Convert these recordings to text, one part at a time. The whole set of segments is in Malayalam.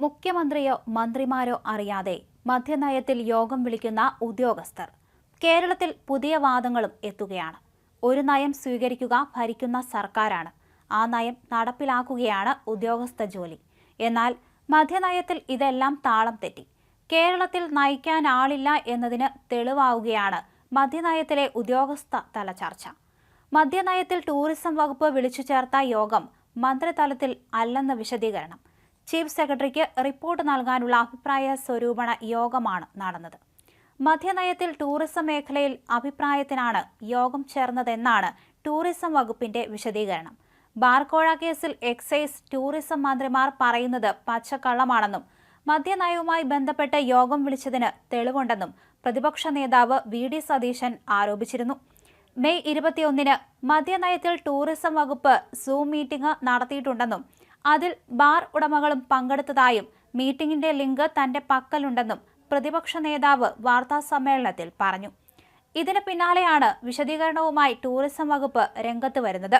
മുഖ്യമന്ത്രിയോ മന്ത്രിമാരോ അറിയാതെ മദ്യനയത്തിൽ യോഗം വിളിക്കുന്ന ഉദ്യോഗസ്ഥർ കേരളത്തിൽ പുതിയ വാദങ്ങളും എത്തുകയാണ്. ഒരു നയം സ്വീകരിക്കുക ഭരിക്കുന്ന സർക്കാരാണ്. ആ നയം നടപ്പിലാക്കുകയാണ് ഉദ്യോഗസ്ഥ ജോലി. എന്നാൽ മദ്യനയത്തിൽ ഇതെല്ലാം താളം തെറ്റി. കേരളത്തിൽ നയിക്കാൻ ആളില്ല എന്നതിന് തെളിവാവുകയാണ് മദ്യനയത്തിലെ ഉദ്യോഗസ്ഥ തല ചർച്ച. മദ്യനയത്തിൽ ടൂറിസം വകുപ്പ് വിളിച്ചു ചേർത്ത യോഗം മന്ത്രിതലത്തിൽ അല്ലെന്ന വിശദീകരണം. ചീഫ് സെക്രട്ടറിക്ക് റിപ്പോർട്ട് നൽകാനുള്ള അഭിപ്രായ സ്വരൂപണ യോഗമാണ് നടന്നത്. മദ്യനയത്തിൽ ടൂറിസം മേഖലയിൽ അഭിപ്രായത്തിനാണ് യോഗം ചേർന്നതെന്നാണ് ടൂറിസം വകുപ്പിന്റെ വിശദീകരണം. ബാർക്കോഴ കേസിൽ എക്സൈസ് ടൂറിസം മന്ത്രിമാർ പറയുന്നത് പച്ചക്കള്ളമാണെന്നും മദ്യനയവുമായി ബന്ധപ്പെട്ട് യോഗം വിളിച്ചതിന് തെളിവുണ്ടെന്നും പ്രതിപക്ഷ നേതാവ് വി ഡി സതീശൻ ആരോപിച്ചിരുന്നു. മെയ് ഇരുപത്തിയൊന്നിന് മദ്യനയത്തിൽ ടൂറിസം വകുപ്പ് സൂം മീറ്റിംഗ് നടത്തിയിട്ടുണ്ടെന്നും അതിൽ ബാർ ഉടമകളും പങ്കെടുത്തതായും മീറ്റിംഗിന്റെ ലിങ്ക് തന്റെ പക്കലുണ്ടെന്നും പ്രതിപക്ഷ നേതാവ് വാർത്താ സമ്മേളനത്തിൽ പറഞ്ഞു. ഇതിന് പിന്നാലെയാണ് വിശദീകരണവുമായി ടൂറിസം വകുപ്പ് രംഗത്ത് വരുന്നത്.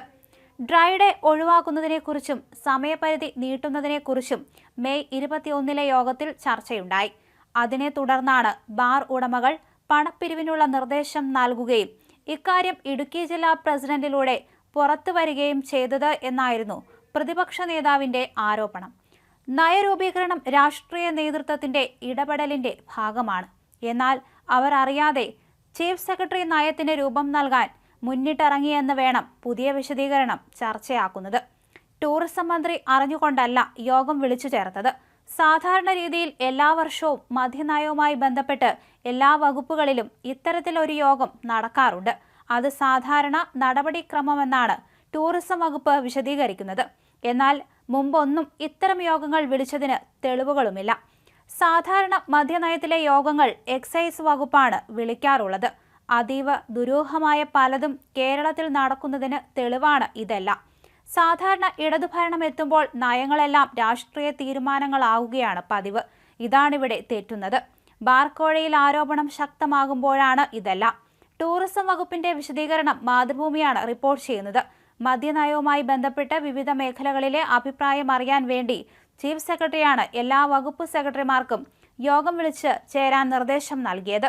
ഡ്രൈ ഡേ ഒഴിവാക്കുന്നതിനെക്കുറിച്ചും സമയപരിധി നീട്ടുന്നതിനെക്കുറിച്ചും മെയ് ഇരുപത്തിയൊന്നിലെ യോഗത്തിൽ ചർച്ചയുണ്ടായി. അതിനെ തുടർന്നാണ് ബാർ ഉടമകൾ പണപ്പിരിവിനുള്ള നിർദ്ദേശം നൽകുകയും ഇക്കാര്യം ഇടുക്കി ജില്ലാ പ്രസിഡന്റിലൂടെ പുറത്തു വരികയും ചെയ്തത് എന്നായിരുന്നു പ്രതിപക്ഷ നേതാവിന്റെ ആരോപണം. നയരൂപീകരണം രാഷ്ട്രീയ നേതൃത്വത്തിന്റെ ഇടപെടലിന്റെ ഭാഗമാണ്. എന്നാൽ അവർ അറിയാതെ ചീഫ് സെക്രട്ടറി നയത്തിന് രൂപം നൽകാൻ മുന്നിട്ടിറങ്ങിയെന്ന് വേണം പുതിയ വിശദീകരണം ചർച്ചയാക്കുന്നത്. ടൂറിസം മന്ത്രി അറിഞ്ഞുകൊണ്ടല്ല യോഗം വിളിച്ചു ചേർത്തത്. സാധാരണ രീതിയിൽ എല്ലാ വർഷവും മദ്യനയവുമായി ബന്ധപ്പെട്ട് എല്ലാ വകുപ്പുകളിലും ഇത്തരത്തിലൊരു യോഗം നടക്കാറുണ്ട്. അത് സാധാരണ നടപടിക്രമമെന്നാണ് ടൂറിസം വകുപ്പ് വിശദീകരിക്കുന്നത്. എന്നാൽ മുമ്പൊന്നും ഇത്തരം യോഗങ്ങൾ വിളിച്ചതിന് തെളിവുകളുമില്ല. സാധാരണ മദ്യനയത്തിലെ യോഗങ്ങൾ എക്സൈസ് വകുപ്പാണ് വിളിക്കാറുള്ളത്. അതീവ ദുരൂഹമായ പലതും കേരളത്തിൽ നടക്കുന്നതിന് തെളിവാണ് ഇതെല്ലാം. സാധാരണ ഇടതുഭരണം എത്തുമ്പോൾ നയങ്ങളെല്ലാം രാഷ്ട്രീയ തീരുമാനങ്ങളാവുകയാണ് പതിവ്. ഇതാണിവിടെ തെറ്റുന്നത്. ബാർക്കോഴയിൽ ആരോപണം ശക്തമാകുമ്പോഴാണ് ഇതെല്ലാം. ടൂറിസം വകുപ്പിന്റെ വിശദീകരണം മാതൃഭൂമിയാണ് റിപ്പോർട്ട് ചെയ്യുന്നത്. മദ്യനയവുമായി ബന്ധപ്പെട്ട് വിവിധ മേഖലകളിലെ അഭിപ്രായം അറിയാൻ വേണ്ടി ചീഫ് സെക്രട്ടറിയാണ് എല്ലാ വകുപ്പ് സെക്രട്ടറിമാർക്കും യോഗം വിളിച്ച് ചേരാൻ നിർദ്ദേശം നൽകിയത്.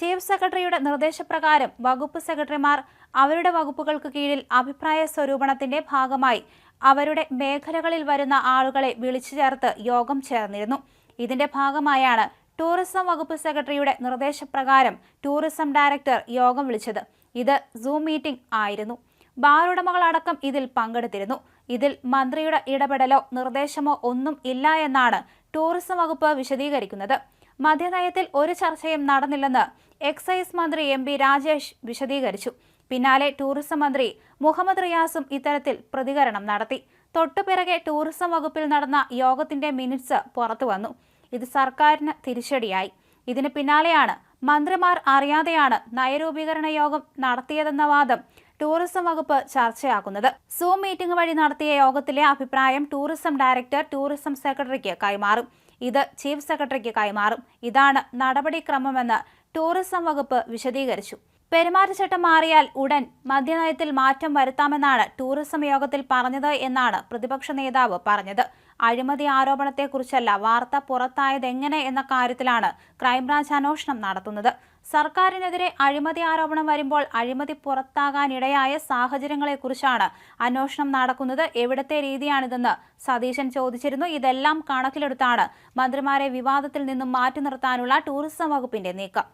ചീഫ് സെക്രട്ടറിയുടെ നിർദ്ദേശപ്രകാരം വകുപ്പ് സെക്രട്ടറിമാർ അവരുടെ വകുപ്പുകൾക്ക് കീഴിൽ അഭിപ്രായ സ്വരൂപണത്തിന്റെ ഭാഗമായി അവരുടെ മേഖലകളിൽ വരുന്ന ആളുകളെ വിളിച്ചു ചേർത്ത് യോഗം ചേർന്നിരുന്നു. ഇതിന്റെ ഭാഗമായാണ് ടൂറിസം വകുപ്പ് സെക്രട്ടറിയുടെ നിർദ്ദേശപ്രകാരം ടൂറിസം ഡയറക്ടർ യോഗം വിളിച്ചത്. ഇത് സൂം മീറ്റിംഗ് ആയിരുന്നു. ബാർ ഉടമകളടക്കം ഇതിൽ പങ്കെടുത്തിരുന്നു. ഇതിൽ മന്ത്രിയുടെ ഇടപെടലോ നിർദ്ദേശമോ ഒന്നും ഇല്ല എന്നാണ് ടൂറിസം വകുപ്പ് വിശദീകരിക്കുന്നത്. മദ്യനയത്തിൽ ഒരു ചർച്ചയും നടന്നില്ലെന്ന് എക്സൈസ് മന്ത്രി എം പി രാജേഷ് വിശദീകരിച്ചു. പിന്നാലെ ടൂറിസം മന്ത്രി മുഹമ്മദ് റിയാസും ഇത്തരത്തിൽ പ്രതികരണം നടത്തി. തൊട്ടുപിറകെ ടൂറിസം വകുപ്പിൽ നടന്ന യോഗത്തിന്റെ മിനിറ്റ്സ് പുറത്തു വന്നു. ഇത് സർക്കാരിന് തിരിച്ചടിയായി. ഇതിന് പിന്നാലെയാണ് മന്ത്രിമാർ അറിയാതെയാണ് നയരൂപീകരണ യോഗം നടത്തിയതെന്ന വാദം ടൂറിസം വകുപ്പ് ചർച്ചയാക്കുന്നത്. സൂം മീറ്റിംഗ് വഴി നടത്തിയ യോഗത്തിലെ അഭിപ്രായം ടൂറിസം ഡയറക്ടർ ടൂറിസം സെക്രട്ടറിക്ക് കൈമാറും. ഇത് ചീഫ് സെക്രട്ടറിക്ക് കൈമാറും. ഇതാണ് നടപടിക്രമമെന്ന് ടൂറിസം വകുപ്പ് വിശദീകരിച്ചു. പെരുമാറ്റച്ചട്ടം മാറിയാൽ ഉടൻ മദ്യനയത്തിൽ മാറ്റം വരുത്താമെന്നാണ് ടൂറിസം യോഗത്തിൽ പറഞ്ഞത് എന്നാണ് പ്രതിപക്ഷ നേതാവ് പറഞ്ഞത്. അഴിമതി ആരോപണത്തെക്കുറിച്ചല്ല വാർത്ത പുറത്തായതെങ്ങനെ എന്ന കാര്യത്തിലാണ് ക്രൈംബ്രാഞ്ച് അന്വേഷണം നടത്തുന്നത്. സർക്കാരിനെതിരെ അഴിമതി ആരോപണം വരുമ്പോൾ അഴിമതി പുറത്താകാനിടയായ സാഹചര്യങ്ങളെക്കുറിച്ചാണ് അന്വേഷണം നടക്കുന്നത്. എവിടത്തെ രീതിയാണിതെന്ന് സതീശൻ ചോദിച്ചിരുന്നു. ഇതെല്ലാം കണക്കിലെടുത്താണ് മന്ത്രിമാരെ വിവാദത്തിൽ നിന്നും മാറ്റി നിർത്താനുള്ള ടൂറിസം വകുപ്പിന്റെ നീക്കം.